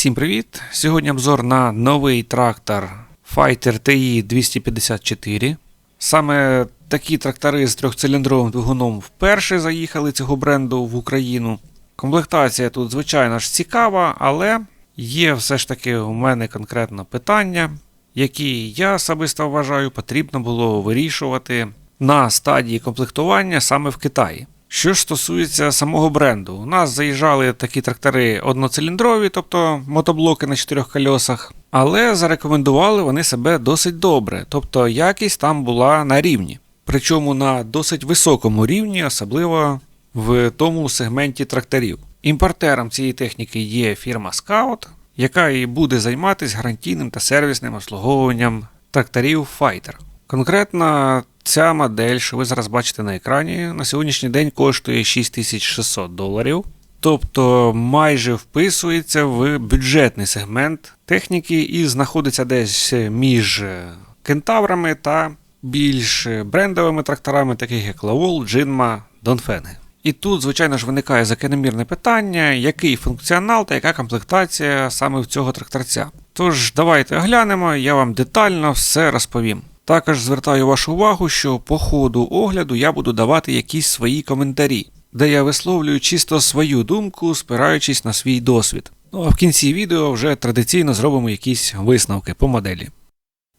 Всім привіт! Сьогодні обзор на новий трактор Fighter TI 254. Саме такі трактори з трьохциліндровим двигуном вперше заїхали цього бренду в Україну. Комплектація тут, звичайно ж, цікава, але є все ж таки у мене конкретно питання, які я особисто вважаю потрібно було вирішувати на стадії комплектування саме в Китаї. Що ж стосується самого бренду, у нас заїжджали такі трактори одноциліндрові, тобто мотоблоки на чотирьох колесах, але зарекомендували вони себе досить добре, тобто якість там була на рівні. Причому на досить високому рівні, особливо в тому сегменті тракторів. Імпортером цієї техніки є фірма Scout, яка і буде займатися гарантійним та сервісним обслуговуванням тракторів Fighter. Конкретно ця модель, що ви зараз бачите на екрані, на сьогоднішній день коштує 6600 доларів. Тобто майже вписується в бюджетний сегмент техніки і знаходиться десь між кентаврами та більш брендовими тракторами, таких як Lowell, Jinma, Dongfeng. І тут, звичайно ж, виникає закономірне питання, який функціонал та яка комплектація саме в цього тракторця. Тож, давайте оглянемо, я вам детально все розповім. Також звертаю вашу увагу, що по ходу огляду я буду давати якісь свої коментарі, де я висловлюю чисто свою думку, спираючись на свій досвід. Ну а в кінці відео вже традиційно зробимо якісь висновки по моделі.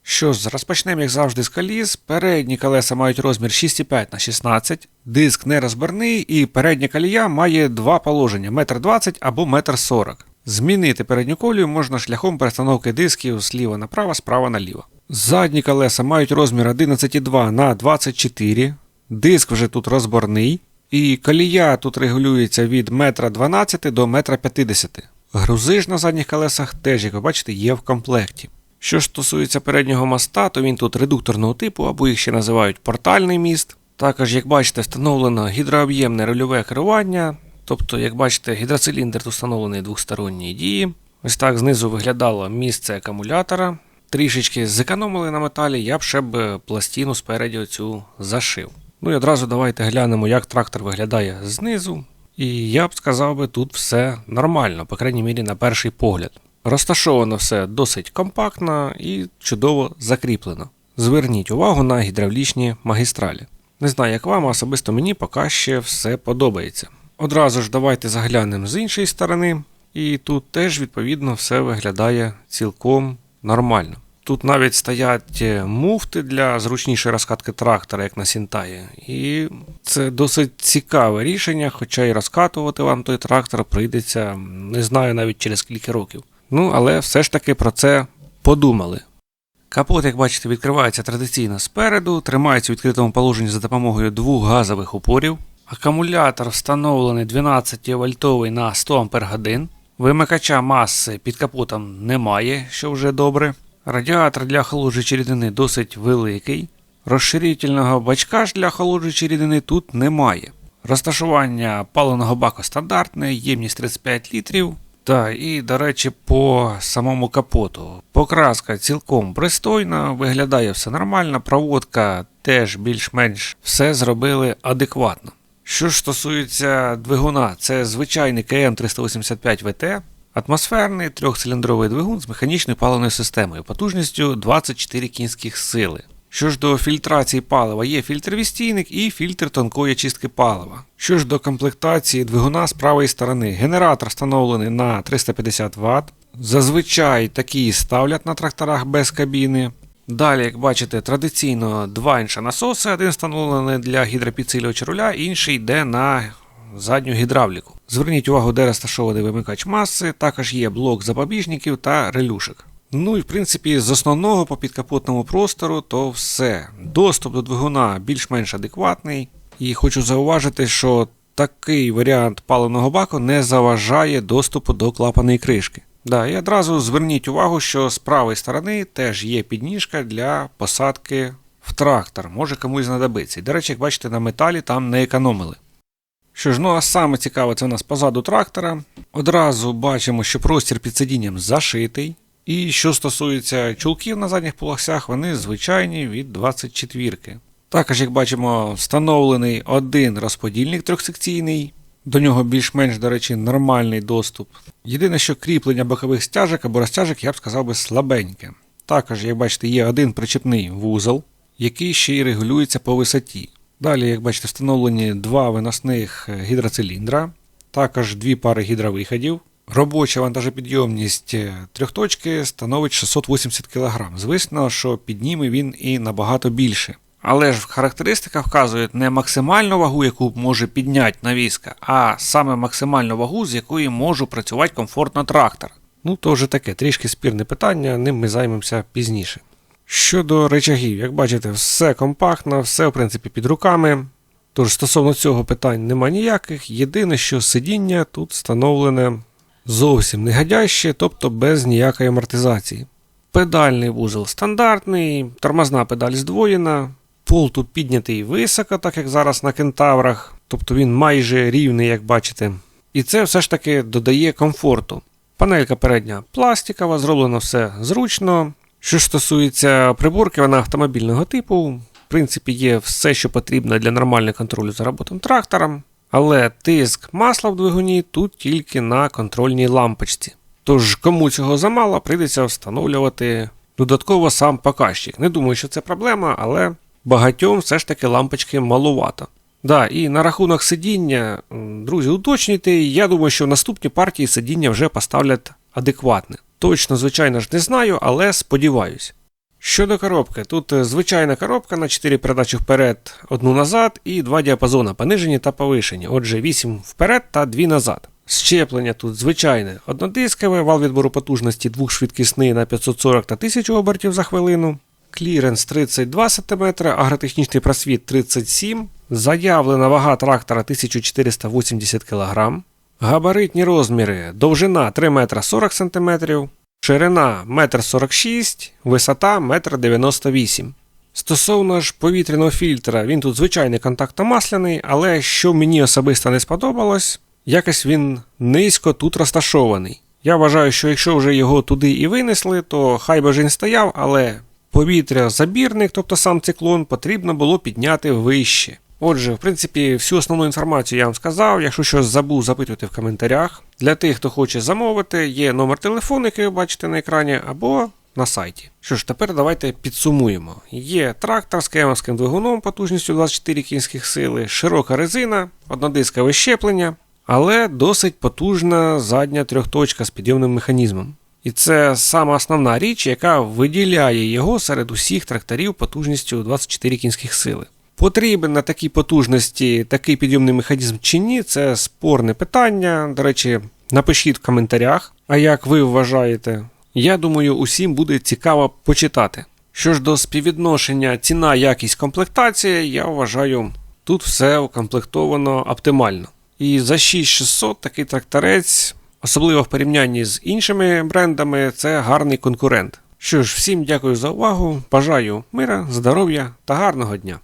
Що ж, розпочнемо, як завжди, з коліс. Передні колеса мають розмір 6,5 на 16, диск нерозбірний і передня колія має два положення 1,20 м або 1,40 м. Змінити передню колію можна шляхом перестановки дисків зліва направо, справа наліво. Задні колеса мають розмір 11,2 на 24 диск вже тут розборний, і колія тут регулюється від 1,12 м до 1,50 м. Грузи ж на задніх колесах теж, як ви бачите, є в комплекті. Що ж стосується переднього моста, то він тут редукторного типу, або їх ще називають портальний міст. Також, як бачите, встановлено гідрооб'ємне рульове керування. Тобто, як бачите, гідроциліндр встановлений двосторонньої дії. Ось так знизу виглядало місце акумулятора. Трішечки зекономили на металі, я б ще б пластину спереді оцю зашив. Ну і одразу давайте глянемо, як трактор виглядає знизу. І я б сказав би, тут все нормально, по крайній мірі на перший погляд. Розташовано все досить компактно і чудово закріплено. Зверніть увагу на гідравлічні магістралі. Не знаю, як вам, особисто мені поки ще все подобається. Одразу ж давайте заглянемо з іншої сторони, і тут теж відповідно все виглядає цілком нормально. Тут навіть стоять муфти для зручнішої розкатки трактора, як на Сінтаї. І це досить цікаве рішення, хоча і розкатувати вам той трактор прийдеться, не знаю навіть через скільки років. Ну, але все ж таки про це подумали. Капот, як бачите, відкривається традиційно спереду, тримається у відкритому положенні за допомогою двох газових упорів. Акумулятор встановлений 12 вольтовий на 100 Ах. Вимикача маси під капотом немає, що вже добре. Радіатор для охолоджуючої рідини досить великий. Розширительного бачка ж для охолоджуючої рідини тут немає. Розташування паливного баку стандартне, ємність 35 літрів. Так, і, до речі, по самому капоту. Покраска цілком пристойна, виглядає все нормально, проводка теж більш-менш все зробили адекватно. Що ж стосується двигуна, це звичайний КМ385 ВТ, атмосферний трьохциліндровий двигун з механічною паливною системою, потужністю 24 кінських сили. Що ж до фільтрації палива, є фільтр відстійник і фільтр тонкої чистки палива. Що ж до комплектації двигуна з правої сторони, генератор встановлений на 350 Вт. Зазвичай такі ставлять на тракторах без кабіни. Далі, як бачите, традиційно два інші насоси, один встановлений для гідропідсилювача руля, інший йде на задню гідравліку. Зверніть увагу, де розташований вимикач маси, також є блок запобіжників та релюшек. Ну і в принципі, з основного по підкапотному простору, то все. Доступ до двигуна більш-менш адекватний. І хочу зауважити, що такий варіант паливного баку не заважає доступу до клапаної кришки. Да, І одразу зверніть увагу, що з правої сторони теж є підніжка для посадки в трактор, може комусь знадобиться. І, до речі, як бачите, на металі там не економили. Що ж, ну а саме цікаве, це у нас позаду трактора. Одразу бачимо, що простір під сидінням зашитий. І що стосується чулків на задніх полосях, вони звичайні від 24. Також, як бачимо, встановлений один розподільник трьохсекційний. До нього більш-менш, до речі, нормальний доступ. Єдине, що кріплення бокових стяжок або розтяжок, я б сказав би, слабеньке. Також, як бачите, є один причепний вузол, який ще й регулюється по висоті. Далі, як бачите, встановлені два виносних е, гідроциліндра, також дві пари гідровиходів. Робоча вантажопідйомність е, трьохточки становить 680 кг. Звісно, що підніме він і набагато більше. Але ж характеристика вказує не максимальну вагу, яку може підняти навіска, а саме максимальну вагу, з якої може працювати комфортно трактор. Ну, то вже таке трішки спірне питання, ним ми займемося пізніше. Щодо речагів, як бачите, все компактно, все в принципі під руками. Тож стосовно цього питань нема ніяких. Єдине, що сидіння тут встановлене зовсім негодяще, тобто без ніякої амортизації. Педальний вузол стандартний, тормозна педаль здвоєна, пол тут піднятий високо, так як зараз на кентаврах, тобто він майже рівний, як бачите. І це все ж таки додає комфорту. Панелька передня пластикова, зроблено все зручно. Що ж стосується приборки, вона автомобільного типу. В принципі, є все, що потрібно для нормального контролю за роботом трактором. Але тиск масла в двигуні тут тільки на контрольній лампочці. Тож, кому цього замало, прийдеться встановлювати додатково сам показчик. Не думаю, що це проблема, але багатьом все ж таки лампочки малувато. Да, і на рахунок сидіння, друзі, уточнюйте. Я думаю, що в наступній партії сидіння вже поставлять адекватне. Точно, звичайно ж, не знаю, але сподіваюсь. Щодо коробки, тут е, звичайна коробка на 4 передачі вперед, одну назад і два діапазони понижені та повишені. Отже, 8 вперед та 2 назад. Щеплення тут звичайне однодискове, вал відбору потужності двохшвидкісний на 540 та 1000 обертів за хвилину. Кліренс 32 см, агротехнічний просвіт 37 Заявлена вага трактора 1480 кг. Габаритні розміри: довжина 3 метра 40 см, ширина 1,46 м, висота 1,98 м. Стосовно ж повітряного фільтра, він тут звичайний контактомасляний, але що мені особисто не сподобалось, якось він низько тут розташований. Я вважаю, що якщо вже його туди і винесли, то хай би він стояв, але повітря забірник, тобто сам циклон, потрібно було підняти вище. Отже, в принципі, всю основну інформацію я вам сказав. Якщо щось забув, запитуйте в коментарях. Для тих, хто хоче замовити, є номер телефону, який ви бачите на екрані, або на сайті. Що ж, тепер давайте підсумуємо. Є трактор з кемовським двигуном потужністю 24 кінських сили, широка резина, однодискове щеплення, але досить потужна задня трьохточка з підйомним механізмом. І це сама основна річ, яка виділяє його серед усіх тракторів потужністю 24 кінських сили. Потрібен на такій потужності такий підйомний механізм чи ні, це спорне питання. До речі, напишіть в коментарях, а як ви вважаєте. Я думаю, усім буде цікаво почитати. Що ж до співвідношення ціна, якість комплектація, я вважаю, тут все укомплектовано оптимально. І за 6600 такий тракторець, особливо в порівнянні з іншими брендами, це гарний конкурент. Що ж, всім дякую за увагу, бажаю мира, здоров'я та гарного дня!